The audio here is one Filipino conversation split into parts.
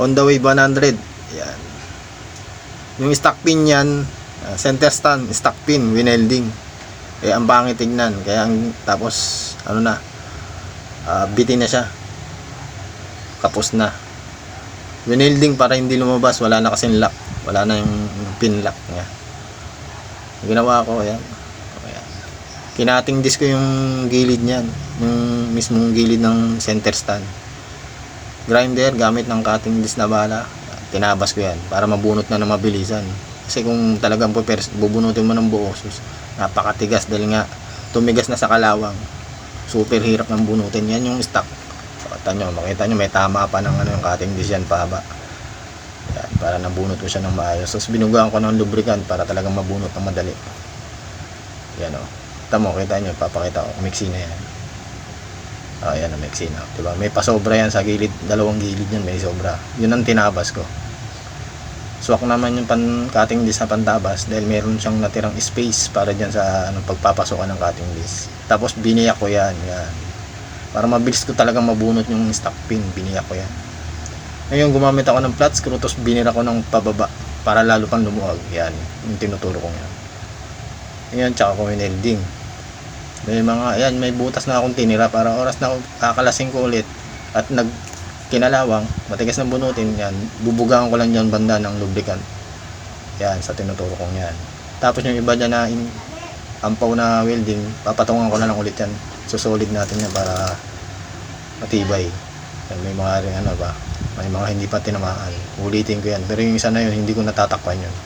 Honda Wave 100. Yan. Yung stock pin yan, ah, center stand, stock pin, winelding. Kaya ang pangit tignan. Kaya ang, tapos, ano na, ah, bitin na siya. Kapos na. Winelding para hindi lumabas, wala na kasing lock. Wala na yung, pin lock niya. Ginawa ko, ayan. Ayan. Kinating disc ko yung gilid niyan. Yung mismong gilid ng center stand. Grinder, gamit ng cutting disc na bala. Tinabas ko yan para mabunot na ng mabilisan. Kasi kung talagang pupers, bubunutin mo ng buo, sus, napakatigas dahil nga tumigas na sa kalawang. Super hirap ng bunutin. Yan yung stock. Pakita nyo, makita nyo, may tama pa ng ano, yung cutting disc yan paba. Yan, para nabunot ko siya ng maayos. Tapos binugaan ko ng lubricant para talagang mabunot ng madali. Yan o. Tamo, kita nyo, papakita ko. Mixi na yan. Ah, yan, mixi na. Diba? May pasobra yan sa gilid. Dalawang gilid yan, may sobra. Yun ang tinabas ko. Swak naman yung pan cutting disc na pantabas dahil meron siyang natirang space para dyan sa ano, pagpapasokan ng cutting disc. Tapos biniyak ko yan. yan. Para mabilis ko talagang mabunot yung stock pin, biniyak ko yan. Ngayon gumamit ako ng flat screw tapos binira ko ng pababa para lalo pang lumuwag. Yan, yung tinuturo ko yan. Yan, tsaka ko yung welding. May mga, yan, may butas na akong tinira para oras na kakalasing ko ulit at nag kinalawang, matigas na bunutin yan, bubugaan ko lang yan banda ng lubricant. Yan, sa tinuturo kong yan. Tapos yung iba dyan na in, ampaw na welding, papatungan ko na lang ulit yan. Susolid natin yan para matibay. Yan, may mga rin ano ba, may mga hindi pa tinamaan. Ulitin ko yan. Pero yung isa na yun, hindi ko natatakpan yun.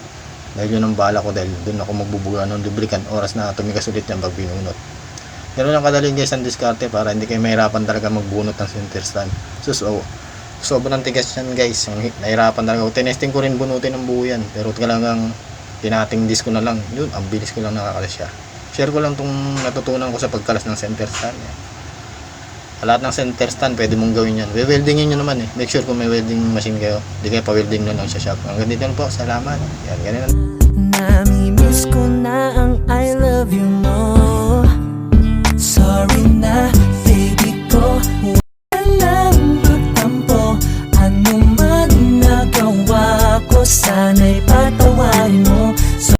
Dahil yun ang bala ko dahil doon ako magbubuga ng lubricant oras na tumigas ulit yan pag binunot. Ganun lang kadali guys ang diskarte para hindi kayo mahirapan talaga magbunot ng center stand. So, so sobrang tigas yan guys. Ang hi- nahirapan talaga. Tinesting ko rin bunutin ng buo yan. Pero talagang tinating disc ko na lang. Yun, ang bilis ko lang nakakalas siya. Share ko lang tong natutunan ko sa pagkalas ng center stand. Yan. Sa lahat ng center stand, pwede mong gawin yan. We-weldingin nyo naman eh. Make sure kung may welding machine kayo. Hindi kayo pa-welding na lang sa shop. Hanggang dito na po. Salamat. Yan, lang. Namimiss ko